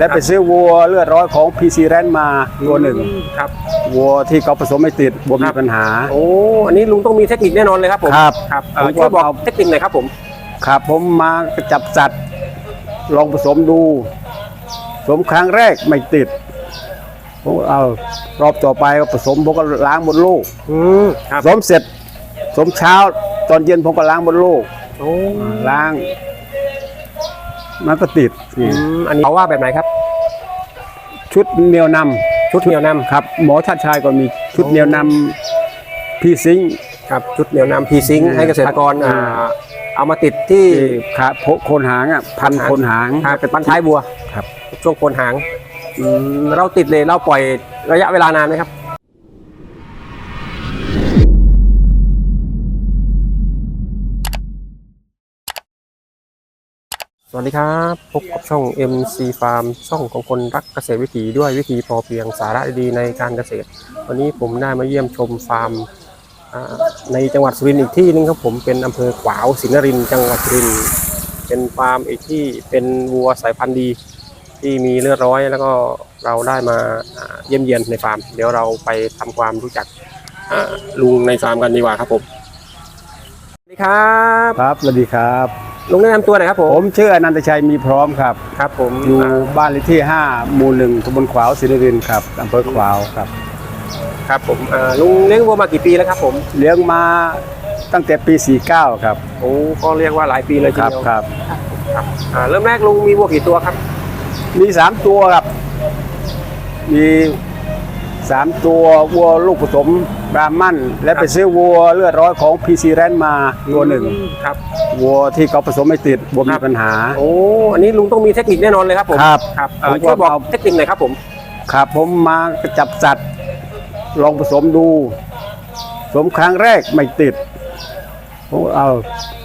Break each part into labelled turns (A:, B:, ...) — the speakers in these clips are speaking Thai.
A: และไปซื้อวัวเลือดร้อยของพีซีแรนมาตัวหนึ่ง
B: ครับ
A: วัวที่เขาผสมไม่ติดวัวมีปัญหา
B: โอ้อันนี้ลุงต้องมีเทคนิคแน่นอนเลยครับผม
A: ครับ
B: ครับเอ่อ
A: ผมก็
B: ช่วยบอก
A: เอา
B: เทคนิคหน่อยครับผม
A: ครับผมมาจับสัตว์ลองผสมดูผสมครั้งแรกไม่ติดผมเอารอบต่อไปก็ผสมผมก็ล้างบนลูก
B: อืมค
A: ผ
B: รับ
A: สมเสร็จผสมเช้าตอนเย็นผมก็ล้างบนลูก
B: โอ้
A: ล้าง มันก็ติด
B: อืมอันนี้เขาว่าแบบไหนครับ
A: ชุดเหนียวนำ
B: ชุดเหนียวนำ
A: ครับ หมอชาติชายก็มีชุดเหนียวนำพี่ซิงค์
B: ครับชุดเหนียวนำพีซิงค์
A: อืม
B: ให้เกษตรกร
A: อ่า
B: อ่าเอามาติดที่
A: ที่ขาโพโคนหางอะพันโคนหาง
B: อ่าเป็นปั้นท้ายบัว
A: ครับ
B: ช่วงโคนหางอืมเราติดเลยเราปล่อยระยะเวลานานไหมครับ สวัสดีครับ พบกับช่อง MC Farm ช่องของคนรักเกษตรวิถีด้วยวิธีพอเพียงสาระดีในการเกษตร วันนี้ผมได้มาเยี่ยมชมฟาร์มในจังหวัดสุรินทร์อีกที่หนึงครับผมเป็นอำเภอขวาวสินนรินจังหวัดสุรินทร์เป็นฟาร์มอีกที่เป็นวัวสายพันธุ์ดี ที่มีเลือดร้อยแล้วก็เราได้มาเยี่ยมเยียนในฟาร์ม เดี๋ยวเราไปทำความรู้จักลุงในฟาร์มกันดีกว่าครับผมสวัสดีครับ
A: ครับสวัสดีครับ
B: ลุงแนะนำตัวหน่อยครับผ
A: ผมมชื่ออนันตชัยมีพร้อมครับ
B: ครับ ผม
A: อยู่
B: อ่า
A: บ้านเลขที่ 5 หมู่หนึ่งตำบลขวาวศรีนครินทร์ครับอำเภอขวาวครับ
B: ครับผมอ่าลุงเลี้ยงวัวมากี่ปีแล้วครับผม
A: เลี้ยงมาตั้งแต่ปี 49 ครับ
B: โอ้ก็เรียกว่าหลายปีเลยที
A: ครับ
B: เดียว
A: ครับ
B: ครับอ่าเริ่มแรกลุงมีวัวกี่ตัวครับ
A: มี 3 ตัวครับ มี 3 ตัววัวลูกผสมบราหมันและไปซื้อวัวเลือดร้อยของพีซีแรนมาตัวหนึ่ง
B: ครับ
A: วัวที่เขาผสมไม่ติดวัวมีปัญหา
B: โอ้อันนี้ลุงต้องมีเทคนิคแน่นอนเลยครับผม
A: ครับ
B: ครับเอ่อ
A: ผมก็
B: ช่วยบอก
A: เอา
B: เทคนิคหน่อยครับผม
A: ครับผมมาจับสัตว์ลองผสมดูผสมครั้งแรกไม่ติดผมเอา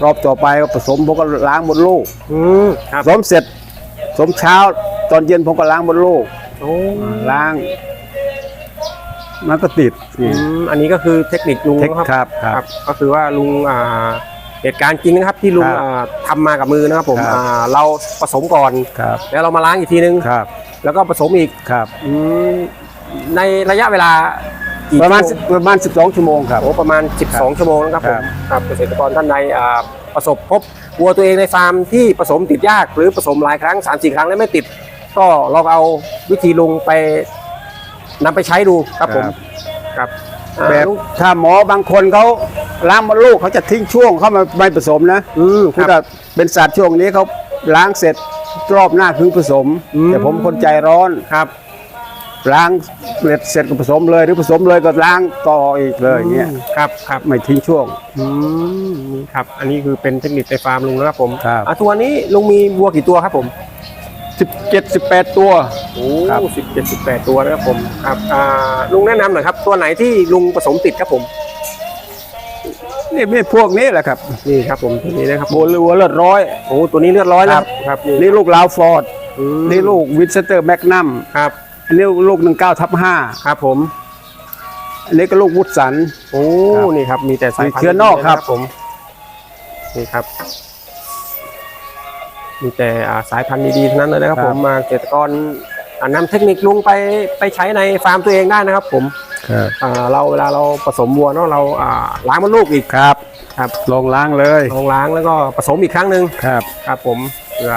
A: รอบต่อไปก็ผสมผมก็ล้างบนลูก
B: อืมค
A: ผ
B: รับ
A: สมเสร็จผสมเช้าตอนเย็นผมก็ล้างบนลูก
B: โอ้
A: ล้าง มันก็ติด
B: อืมอันนี้ก็คือเทคนิคลุง
A: เทค
B: นะครับ
A: ครับครับ
B: ก็คือว่าลุงอ่า เหตุการณ์จริงนะครับที่ลุง
A: ครับ
B: อ่าทำมากับมือนะครับผม
A: ครับ
B: อ่าเราผสมก่อน
A: ครับ
B: แล้วเรามาล้างอีกทีนึง
A: ครับ
B: แล้วก็ผสมอีก
A: ครับ
B: อืมในระยะเวลากี่
A: ประมาณ
B: ชั่วโง
A: ประมาณ 12 ชั่วโมงครับ
B: โอ้ประมาณ 12 ชั่วโมงนะครับผม
A: ครับ
B: ครับเกษตรกรท่านใดอ่าประสบพบวัวตัวเองในฟาร์มที่ผสมติดยาก หรือผสมหลายครั้ง 3 4 ครั้งแล้วไม่ติด ก็ลองเอาวิธีลุงไปนำไปใช้ดูครับผมครับอ่า
A: แบบ
B: ลุง
A: ถ้าหมอบางคนเขา ล้างบนลูกเขาจะทิ้งช่วงเข้ามาไม่ผสมนะ
B: อืมค
A: คือ
B: รับ
A: ถ้าเป็นสัตว์ช่วงนี้เขาล้างเสร็จรอบหน้าคือผสม
B: อืม
A: แต่ผมคนใจร้อน
B: ครับ
A: ล้างเสร็จเสร็จก็ผสมเลย หรือผสมเลยก็ล้างต่ออีกเลยอย่างเงี้ย
B: ครับครับ
A: ไม่ทิ้งช่วง
B: อืมนี่ครับ อันนี้คือเป็นเทคนิคในฟาร์มลุงนะครับผม
A: ครับ
B: อะตัวนี้ลุงมีวัวกี่ตัวครับผม
A: 17 18 ตัว
B: โอ้
A: ครับ
B: สิบเจ็ดสิบแปดตัวนะครับผมครับอ่าลุงแนะนำหน่อยครับ ตัวไหนที่ลุงผสมติดครับผม
A: นี่ไม่พวกนี้แหละครับ
B: นี่ครับผมตัวนี้นะครับ
A: โบลัวเลือดร้อย
B: โอ้ตัวนี้เลือดร้อย
A: ค
B: แล้
A: รั
B: ว
A: บ
B: ครับ
A: นี่ลูกลาวฟอร์ด
B: อืม
A: นี่ลูกวินสเตอร์แมกนัม
B: ครับ
A: อันนี้ลูก19ทับ5
B: ครับผม
A: อันนี้ก็ลูกวุฒสัน
B: โอ้
A: ครับ
B: นี่ครับมีแต่สายพันธุ์
A: มีเชื้อนอกครับ
B: ดีๆเลยผมนี่ครับมีแต่อ่าสายพันธุ์ดีๆทั้งนั้นเลยนะครับผมมาเกษตรกร อ่านำเทคนิคลุงไปไปใช้ในฟาร์มตัวเองได้นะครับ ผม
A: ครับ
B: อ่าเราเวลาเราผสมวัวเนาะเราอ่าล้างมันลูกอีก
A: ครับ
B: ครับ
A: ลองล้างเลย
B: ลองล้างแล้วก็ผสมอีกครั้งหนึ่ง
A: ครับ
B: ครับ ผมเพื่อ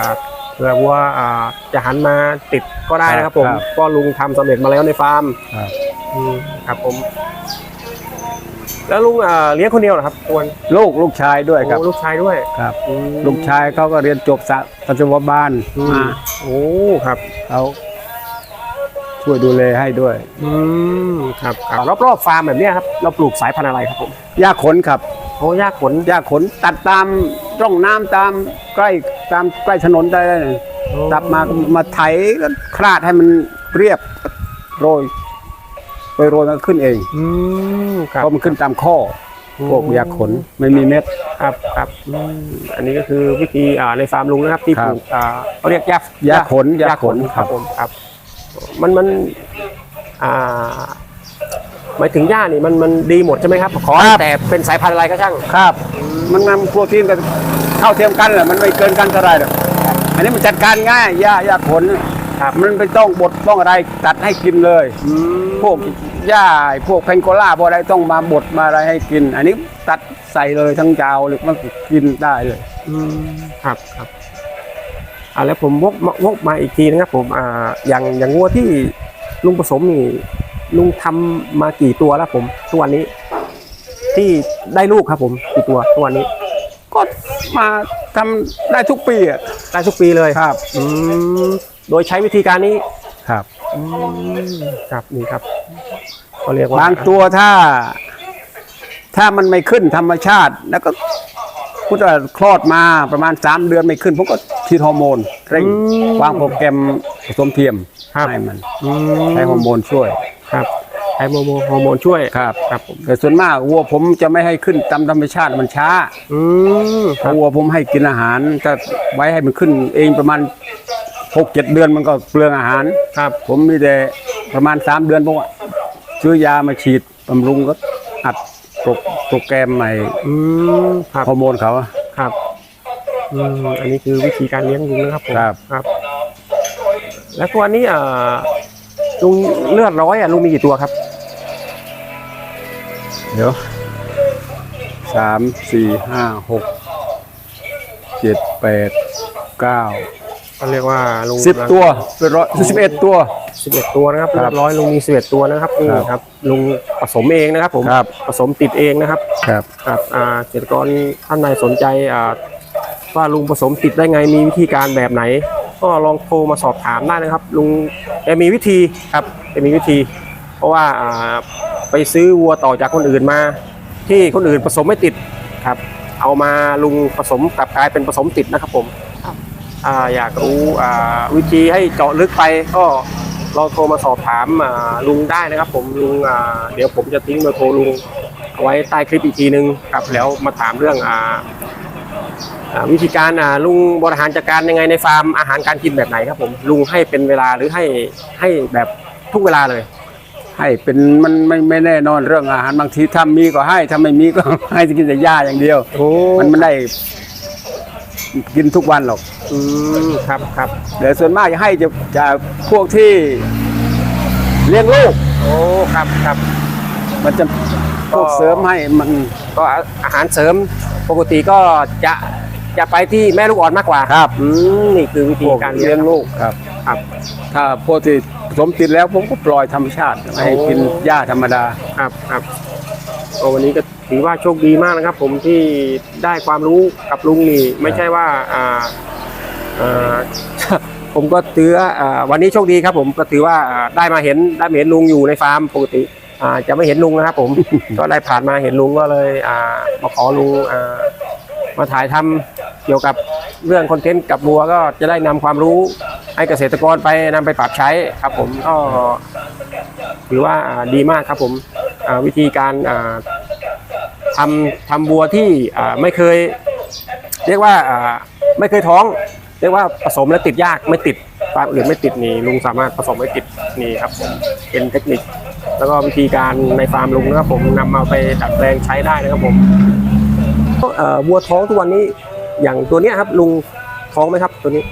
B: เพื่อวัวอ่าจะหันมาติดก็ได้นะครับ ผม
A: ครับ
B: ก็ลุงทำสำเร็จมาแล้วในฟาร์ม
A: ครับ
B: อืมครับผม แล้วลุงอ่าเลี้ยงคนเดียวเหรอครับตัวน
A: ลูกลูกชายด้วยครับ
B: โอ้ลูกชายด้วย
A: ครับ
B: อืม
A: ลูกชายเขาก็เรียนจบสัตวบาล
B: อืม
A: มา
B: โอ้ครับ
A: เขา ช่วยดูแลให้ด้วย
B: อืมครับครับรอบๆฟาร์มแบบเนี้ยครับเราปลูกสายพันธุ์อะไรครับผม
A: หญ้าขนครับ
B: โอ้ยากขน
A: หญ้าขนตัดตามร่องน้ำตามใกล้ตามใกล้ถนนได้เลยตัดมาก็มาไถก็คลาดให้มันเรียบโรยโรยโรยมันก็ขึ้นเอง
B: อืมครับ
A: เพราะมันขึ้นตามข้อพวกหญ้าขนไม่มีเม็ด
B: ครับครับอืมอันนี้ก็คือวิธีอ่าในฟาร์มลุงนะครับที่
A: ค
B: ป
A: รับ
B: ลูกอ่าเขาเรียกหญ้า
A: หญ้าขน
B: หญ้า
A: หญ้า
B: ข
A: ข
B: น
A: น
B: ค
A: ครั
B: รับบผมครับ มันมันอ่าหมายถึงหญ้านี่มันมันดีหมดใช่ไหมครับ ขอ
A: ครับ
B: แต่เป็นสายพันธุ์อะไรก็ช่าง
A: ครับ มันนำโปรตีนกันเข้าเทียมกันแหละมันไม่เกินกันเท่าไหรหรอกอันนี้มันจัดการง่ายหญ้าหญ้าขน
B: ครับ
A: มันไม่ต้องบดต้องอะไรตัดให้กินเลย
B: อืม
A: พวกหญ้าพวกแพงโกล่าพวกอะไรต้องมาบดมาอะไรให้กิน อันนี้ตัดใส่เลยทั้งจาวเลยมันกินได้เลย
B: อืมครับครับ อ่าแล้วผมวกมาวกมาอีกทีนะครับ ผมอ่าอย่างอย่างงัวที่ลุงผสมนี่ลุงทำมากี่ตัวแล้วผมทุกวันนี้ ที่ได้ลูกครับ ผมกี่ตัวทุกวันนี้
A: ก็มาทำได้ทุกปีอะ
B: ได้ทุกปีเลย
A: ครับ
B: อืมโดยใช้วิธีการนี้
A: ครับ
B: อืมครับนี่ครับก็เรียกว่า
A: บางตัวถ้า ถ้ามันไม่ขึ้นธรรมชาติ แล้วก็ พุทธคลอดมาประมาณ 3 เดือนไม่ขึ้นผมก็ฉีดฮอร์โมนเร่งวางโปรแกรมผสมเทียม
B: ครับ
A: ให้มัน
B: อืม
A: ใช้ฮอร์โมนช่วย
B: ครับใช้โมโมฮอร์โมนช่วย
A: ครับ
B: ครับผม
A: แต่ส่วนมากวัวผมจะไม่ให้ขึ้นตามธรรมชาติมันช้า
B: อืมครับ
A: วัวผมให้กินอาหารถ้าไว้ให้มันขึ้นเองประมาณหกเจ็ดเดือนมันก็เปลืองอาหาร
B: ครับ
A: ผมมีแต่ประมาณสามเดือนผมว่าซื้อยามาฉีดบำรุงก็อัดโปรโป รแกรมใหม่
B: อืมครับ
A: ฮอร์โมนเขาอะ
B: ครับอืมอันนี้คือวิธีการเลี้ยงลุงนะครับผม
A: ครับ
B: ครับ แล้วตัวนี้อ่าลุงเลือดร้อยอะลุงมีกี่ตัวครับ
A: เดี๋ยวสามสี่ห้าหกเจ็ดแปดเก้า
B: ก็เรียกว่าลุง
A: สิบตัวเป็นร้อยสิบเอ็ดตัว
B: สิบเอ็ดตัวนะครับ
A: ครับ
B: เลือดร้อยลุงมีสิบเอ็ดตัวนะครับนี่
A: ครับ
B: ครับลุงผสมเองนะครับ ผม
A: ครับ
B: ผสมติดเองนะครับ
A: ครับ
B: ครับอ่าเกษตรกรท่านใดสนใจอ่าว่าลุงผสมติดได้ไงมีวิธีการแบบไหน ก็ลองโทรมาสอบถามได้นะครับ ลุงแกมีวิธีครับแกมีวิธี เพราะว่าอ่าไปซื้อวัวต่อจากคนอื่นมา ที่คนอื่นผสมไม่ติดครับ เอามาลุงผสมกลับกลายเป็นผสมติดนะครับผมอ่าอยากรู้อ่าวิธีให้เจาะลึกไปก็ ลองโทรมาสอบถามอ่าลุงได้นะครับ ผมลุงอ่าเดี๋ยวผมจะทิ้งเบอร์โทรลุงเอาไว้ใต้คลิปอีกทีนึงครับแล้วมาถามเรื่องอ่าอ่าวิธีการอ่าลุงบริหารจัดการยังไงในฟาร์มอาหารการกินแบบไหนครับผมลุงให้เป็นเวลาหรือให้ให้แบบทุกเวลาเลย
A: ให้เป็นมันไม่ไม่แน่นอนเรื่องอาหารบางทีถ้ามีก็ให้ถ้าไม่มีก็ให้กินแต่หญ้าอย่างเดียว
B: โอ้
A: มันไม่ได้ กินทุกวันหรอก
B: อืมครับครับ
A: แต่ส่วนมากจะให้จะจะพวกที่เลี้ยงลูก
B: โอ้ครับครับ
A: มันจะพวกเสริมให้มัน
B: ก็อาหารเสริมปกติก็จะจะไปที่แม่ลูกอ่อนมากกว่า
A: ครับ
B: อืมนี่คือวิ
A: พ
B: ธี
A: วก
B: การเลี้
A: เลี้
B: ย
A: ย
B: ง
A: งลูกครับ
B: ครับ
A: ถ้าพวกที่ผสมติดแล้วผมก็ปล่อยธรรมชาติ ให้กินหญ้าธรรมดา
B: ครับครับ ก็วันนี้ก็ถือว่าโชคดีมากนะครับ ผมที่ได้ความรู้กับลุงนี่ไม่ใช่ว่าอ่าอ่า ผมก็ถือว่าอ่าวันนี้โชคดีครับ ผมก็ถือว่าอ่าได้มาเห็นได้มาเห็นลุงอยู่ในฟาร์มปกติอ่าจะไม่เห็นลุงนะครับผม ก็ได้ผ่านมาเห็นลุงก็เลยอ่ามาขอลุงอ่ามาถ่ายทำเกี่ยวกับเรื่องคอนเทนต์กับบัวก็จะได้นำความรู้ให้เกษตรกรไปนำไปปรับใช้ครับ ผมก็ถือว่าอ่าดีมากครับผมอ่า วิธีการอ่าทำทำบัวที่อ่าไม่เคย เรียกว่าอ่าไม่เคยท้อง เรียกว่าผสมแล้วติดยากไม่ติดฟาร์มอื่นไม่ติดนี่ลุงสามารถผสมไม่ติดนี่ครับผมเป็นเทคนิค แล้วก็วิธีการในฟาร์มลุงนะครับผมนำมาไปดัดแปลงใช้ได้นะครับผมเอ่อวัวท้องทุกวันนี้อย่างตัวเนี้ยครับลุงท้องไหมครับตัวนี้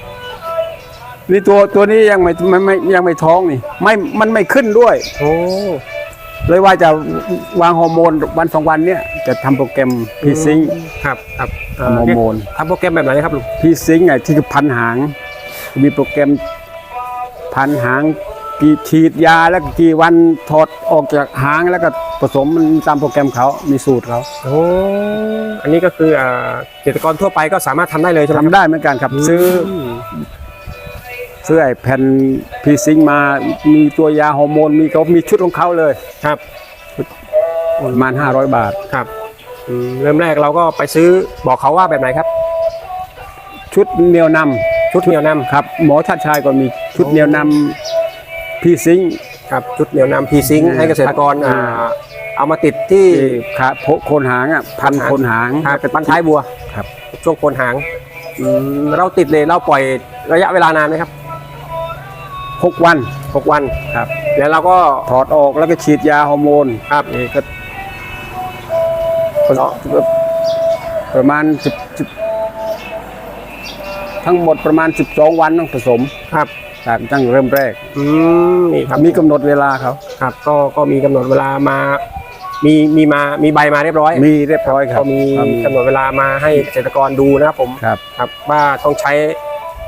A: นี่ตัวตัวนี้ยังไม่ไม่ไม่ยังไม่ท้องนี่ไม่มันไม่ขึ้นด้วย
B: โอ้
A: เลยว่าจะวางฮอร์โมนวันสองวันเนี้ยจะทำโปรแกรมพีซิง
B: ครับครับเอ่อ
A: ทำฮอร์โมน
B: ทำโปรแกรมแบบไหนครับลุง
A: พีซิงไงที่คือพันหาง มีโปรแกรมพันหางกี่ฉีดยาแล้วก็กี่วันถอดออกจากหางแล้วก็ผสมมันตามโปรแกรมเขามีสูตรเขา
B: โอ้อันนี้ก็คืออ่าเกษตรกรทั่วไปก็สามารถทำได้เลยใช่ไหม
A: ทำได้เหมือนกันครับ ซื้อ
B: ม
A: ซื้อไอ้แผ่นพีซิงมา มีตัวยาฮอร์โมน มีเขามีชุดของเขาเลย
B: ครับ
A: ประมาณ500บาท
B: ครับอืมเริ่มแรกเราก็ไปซื้อบอกเขาว่าแบบไหนครับ
A: ชุดเหนียวนำ
B: ชุดเหนียวนำ
A: ครับหมอชัดชายก็มีชุดเหนียวนำพีซิง
B: ครับชุดเหนียวนำพีซิง
A: อืม
B: ให้เกษตรกร
A: อ่า
B: อ่าเอามาติดที่
A: ที่ขาโพโคนหางอะพันโคนหาง
B: ครับเป็นพันท้ายบัว
A: ครับ
B: ช่วงโคนหางอืมเราติดเลยเราปล่อยระยะเวลานานไหมครับ
A: หกวัน
B: หกวัน
A: ครับ
B: แล้วเราก็
A: ถอดออกแล้วก็ฉีดยาฮอร์โมน
B: ครับ
A: เอกก็ประมาณสิบสิบทั้งหมดประมาณ 12 วันต้องผสม
B: ครับ
A: ตากตั้งเริ่มแรก
B: อืมนี่ครับ
A: มีกำหนดเวลาเขา
B: ครับ ก็ก็มีกำหนดเวลามามีมีมามีใบมาเรียบร้อย
A: มีเรียบร้อยครับ
B: ก็มี
A: ครับ
B: กำหนดเวลามาให้เกษตรกรดูนะครับผม
A: ครับ
B: ครับว่าต้องใช้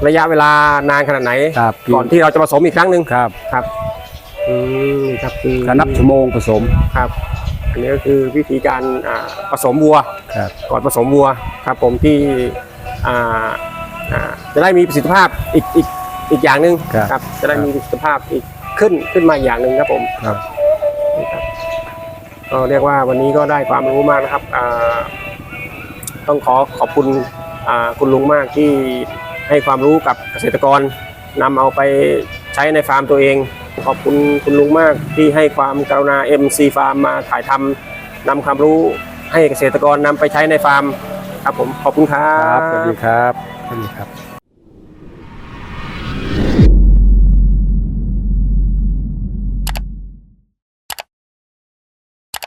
B: ระยะเวลานานขนาดไหน
A: ครับ
B: ก่อนที่เราจะผสมอีกครั้งหนึ่ง
A: ครับ
B: ครับอืมครับคือ
A: ก็นับชั่วโมงผสม
B: ครับอันนี้ก็คือวิธีการอ่าผสมวัว
A: ครับ
B: ก่อนผสมวัวครับผมที่อ่าอ่าจะได้มีประสิทธิภาพอีกอีกอีกอย่างหนึ่ง
A: ครับ
B: ครับจะได้มีประสิทธิภาพอีกขึ้นขึ้นมาอีกอย่างหนึ่งครับผม
A: ครับ
B: นี่ครับก็เรียกว่าวันนี้ก็ได้ความรู้มากนะครับอ่าต้องขอขอบคุณอ่าคุณลุงมากที่ ให้ความรู้กับเกษตรกรนำเอาไปใช้ในฟาร์มตัวเอง ขอบคุณคุณลุงมากที่ให้ความกรุณา MC ฟาร์มาถ่ายทำนำความรู้ให้เกษตรกรนำไปใช้ในฟาร์มครับผมขอบคุณครั
A: ครั
B: บ
A: สวัสดีครับสวัสดีครับ